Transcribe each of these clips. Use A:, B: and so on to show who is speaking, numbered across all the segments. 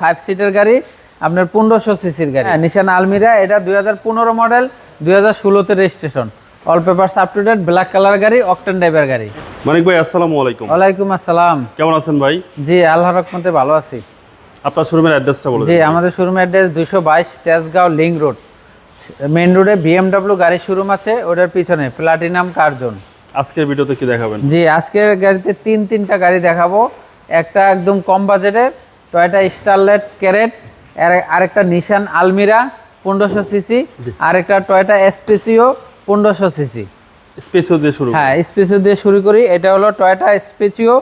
A: Five সিটের গাড়ি আপনার পনেরোশো সিসির গাড়ি। নিশান আলমিরা এটা দুই হাজার পনেরো মডেল দুই হাজার ষোলোতে registration all papers up to date black colour গাড়ি অকটেন ড্রাইভার গাড়ি।
B: মানিক ভাই আসসালামু আলাইকুম।
A: ওয়ালাইকুম আসসালাম।
B: কেমন আছেন ভাই?
A: জি আল্লাহ রহমতে ভালো আছি।
B: আপনার শোরুমের অ্যাড্রেসটা বলে
A: জি। আমাদের শোরুমের অ্যাড্রেস দুশো বাইশ তেজগাঁও লিঙ্ক রোড মেন রোডে বিএমডাব্লিউ গাড়ির শোরুম আছে ওটার পিছনে প্লাটিনাম কার্জন
B: আজকের ভিডিওতে কি দেখাবেন?
A: জি আজকের গাড়িতে তিন তিনটা গাড়ি দেখাবো। একটা একদম কম বাজেটের টয়টা স্টারলেট ক্যারেট আরেকটা নিশান আলমিরা পনেরোশো সিসি আরেকটা টয়টা এসপিসিও পনেরোশো সিসি।
B: স্পেসিও দিয়ে শুরু
A: হ্যাঁ স্পেসিও দিয়ে শুরু করি। এটা হলো টয়টা স্পেসিও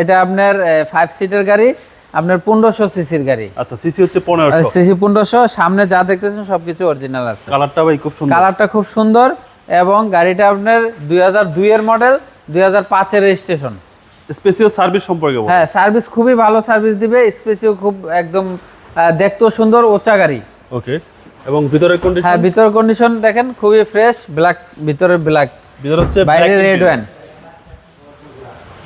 A: এটা আপনার ফাইভ সিটের গাড়ি আপনার পনেরোশো সিসির গাড়ি।
B: আচ্ছা সিসি হচ্ছে পনেরোশো।
A: সিসি পনেরোশো সামনে যা দেখতেছেন সবকিছু অরিজিনাল আছে।
B: কালারটা ভাই খুব সুন্দর।
A: কালারটা খুব সুন্দর এবং গাড়িটা আপনার দুই হাজার দুইয়ের মডেল দুই হাজার পাঁচের রেজিস্ট্রেশন
B: স্পেসিও সার্ভিস সম্পর্কে।
A: হ্যাঁ সার্ভিস খুবই ভালো সার্ভিস দিবে স্পেসিও খুব একদম দেখতেও সুন্দর ওচা গাড়ি।
B: ওকে এবং ভিতরের কন্ডিশন
A: হ্যাঁ ভিতরের কন্ডিশন দেখেন খুবই ফ্রেশ ব্ল্যাক ভিতরে ব্ল্যাক
B: ভিতরে হচ্ছে
A: বাইরে রেড ওয়ান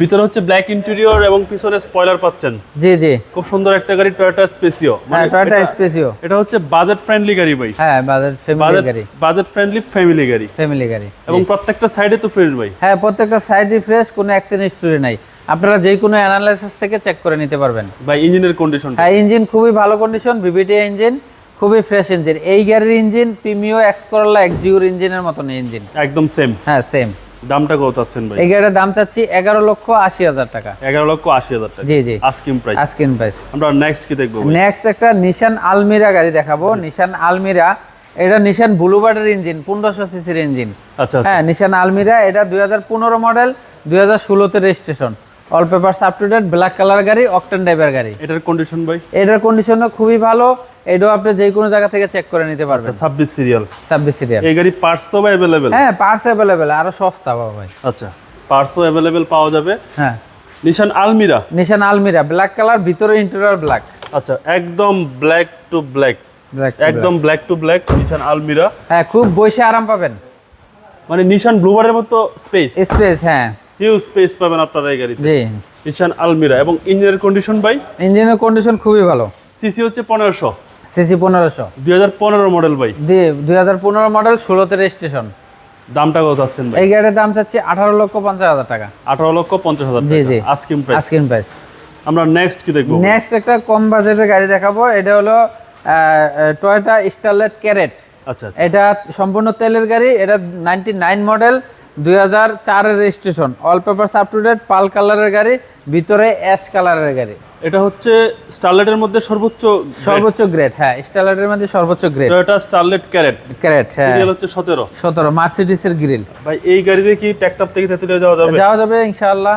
B: ভিতরে হচ্ছে ব্ল্যাক ইন্টেরিয়র এবং পিছনে স্পয়লার পাচ্ছেন।
A: জি জি।
B: খুব সুন্দর একটা গাড়ি টয়োটা স্পেসিও
A: মানে টয়োটা স্পেসিও
B: এটা হচ্ছে বাজেট ফ্রেন্ডলি গাড়ি ভাই।
A: হ্যাঁ বাজার ফ্যামিলি গাড়ি।
B: বাজেট ফ্রেন্ডলি ফ্যামিলি গাড়ি।
A: ফ্যামিলি গাড়ি।
B: এবং প্রত্যেকটা সাইডে তো ফ্রেশ ভাই।
A: হ্যাঁ প্রত্যেকটা সাইডই ফ্রেশ কোনো অ্যাক্সিডেন্ট হিস্টোরি নাই। আপনারা যে কোনো অ্যানালাইসিস থেকে চেক করে নিতে পারবেন।
B: ভাই ইঞ্জিনের কন্ডিশন
A: হ্যাঁ ইঞ্জিন খুবই ভালো কন্ডিশন ভিভিটি ইঞ্জিন খুবই ফ্রেশ ইঞ্জিন এই গাড়ির ইঞ্জিন প্রিমিও এক্স করলা এক্সজিওর ইঞ্জিনের মতন ইঞ্জিন
B: একদম সেম
A: হ্যাঁ সেম
B: দামটা কত চাচ্ছেন ভাই?
A: এই গাড়ির দাম চাচ্ছি এগারো লক্ষ আশি হাজার টাকা।
B: এগারো লক্ষ আশি হাজার টাকা।
A: জি জি।
B: আস্কিম প্রাইস
A: আস্কিন প্রাইস
B: আমরা নেক্সট কি দেখব
A: নেক্সট একটা নিশান আলমিরা গাড়ি দেখাবো। নিশান আলমিরা এটা নিশান ব্লুবার্ডের ইঞ্জিন পনেরোশো সিসির ইঞ্জিন
B: আচ্ছা আচ্ছা।
A: হ্যাঁ নিশান আলমিরা এটা দুই হাজার পনেরো মডেল দুই হাজার ষোলোতে registration all papers up to date black colour গাড়ি অকটেন ড্রাইভার গাড়ি।
B: এটার কন্ডিশন ভাই?
A: এটার কন্ডিশনও খুবই ভালো এটাও আপনি যে কোনো জায়গা থেকে চেক করে নিতে পারবেন।
B: ছাব্বিশ সিরিয়াল
A: ছাব্বিশ সিরিয়াল
B: এই গাড়ি পার্টস তো ভাই অ্যাভেলেবেল
A: হ্যাঁ পার্টস অ্যাভেলেবেল আরও সস্তা পাবো ভাই।
B: আচ্ছা পার্টসও অ্যাভেলেবেল পাওয়া যাবে।
A: হ্যাঁ।
B: Nissan Almera
A: Nissan Almera black colour ভিতরে ইন্টেরিয়র ব্ল্যাক
B: আচ্ছা একদম ব্ল্যাক টু ব্ল্যাক
A: ব্ল্যাক
B: একদম black to black Nissan Almera
A: হ্যাঁ খুব বসে আরাম পাবেন।
B: মানে নিশান ব্লুবারের মতো স্পেস
A: স্পেস হ্যাঁ।
B: হিউজ স্পেস পাবেন আপনারা এই গাড়িতে।
A: জি।
B: নিশান আলমিরা এবং ইঞ্জিনের কন্ডিশন ভাই?
A: ইঞ্জিনের কন্ডিশন খুবই ভালো।
B: সিসি হচ্ছে পনেরোশো।
A: সিসি পনেরোশো।
B: দুই হাজার পনেরো মডেল ভাই।
A: দিয়ে দুই হাজার পনেরো মডেল ষোলোতে রেজিস্ট্রেশন
B: দামটা কত চাচ্ছেন ভাই?
A: এই গাড়ির দাম চাচ্ছি আঠারো লক্ষ পঞ্চাশ হাজার টাকা।
B: আঠারো লক্ষ পঞ্চাশ হাজার
A: জি,
B: টাকা।
A: জি।
B: আস্কিম প্রাইস
A: আস্কিন প্রাইস
B: আমরা নেক্সট কি দেখব?
A: নেক্সট একটা কম বাজেটের গাড়ি দেখাবো। এটা হলো টয়োটা স্টারলেট ক্যারেট
B: আচ্ছা আচ্ছা।
A: এটা সম্পূর্ণ তেলের গাড়ি। এটা নাইনটি নাইন মডেল দুই হাজার চারের registration all paper up to date পাল কালারের গাড়ি ভিতরে অ্যাশ কালারের গাড়ি।
B: এটা হচ্ছে স্টারলেটের মধ্যে সর্বোচ্চ
A: সর্বোচ্চ গ্রেড হ্যাঁ স্টারলেটের মধ্যে সর্বোচ্চ grade
B: Toyota Starlet carat
A: carat হ্যাঁ।
B: সিরিয়াল হচ্ছে সতেরো।
A: সতেরো মার্সিডিসের গ্রিল
B: ভাই এই গাড়িতে কি ট্যাকটাপ থেকে তেতুলিয়া যাওয়া যাবে?
A: যাওয়া যাবে ইনশাআল্লাহ।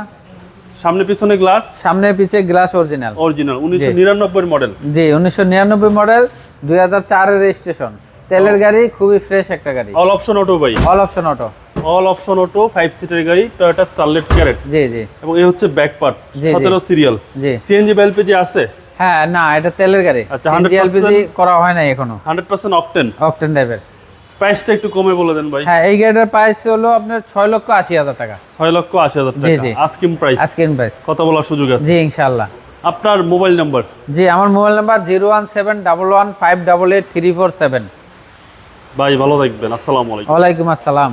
B: সামনে পিছনে গ্লাস
A: সামনে পিছে গ্লাস অরিজিনাল
B: অরিজিনাল উনিশশো নিরানব্বই মডেল
A: জি উনিশশো নিরানব্বই মডেল দুই হাজার চারের রেজিস্ট্রেশন তেলের গাড়ি খুবই ফ্রেশ একটা গাড়ি।
B: অল অপশন অটো ভাই।
A: All option auto
B: all option auto five সিটের গাড়ি Toyota Starlet Carat
A: G G.
B: এবং এই হচ্ছে ব্যাক পার্ট
A: জি, জি।
B: সতেরো সিরিয়াল
A: জি।
B: সিএনজি বা এলপিজি আছে?
A: হ্যাঁ না এটা তেলের গাড়ি।
B: আচ্ছা,
A: সিএনজি এলপিজি করা হয় নাই এখনও।
B: হান্ড্রেড পার্সেন্ট অকটেন
A: অকটেন
B: প্রাইসটা একটু কমে বলে দেন ভাই।
A: হ্যাঁ এই গাড়িটার প্রাইস হলো আপনার ছয় লক্ষ আশি হাজার টাকা।
B: ছয় লক্ষ আশি হাজার টাকা। প্রাইস
A: প্রাইস
B: কথা বলার সুযোগ আছে।
A: জি ইনশাল্লাহ
B: আপনার মোবাইল নাম্বার
A: জি আমার mobile number zero one seven double one five double eight three four seven
B: ভাই ভালো থাকবেন। আসসালামু আলাইকুম।
A: ওয়ালাইকুম আসসালাম।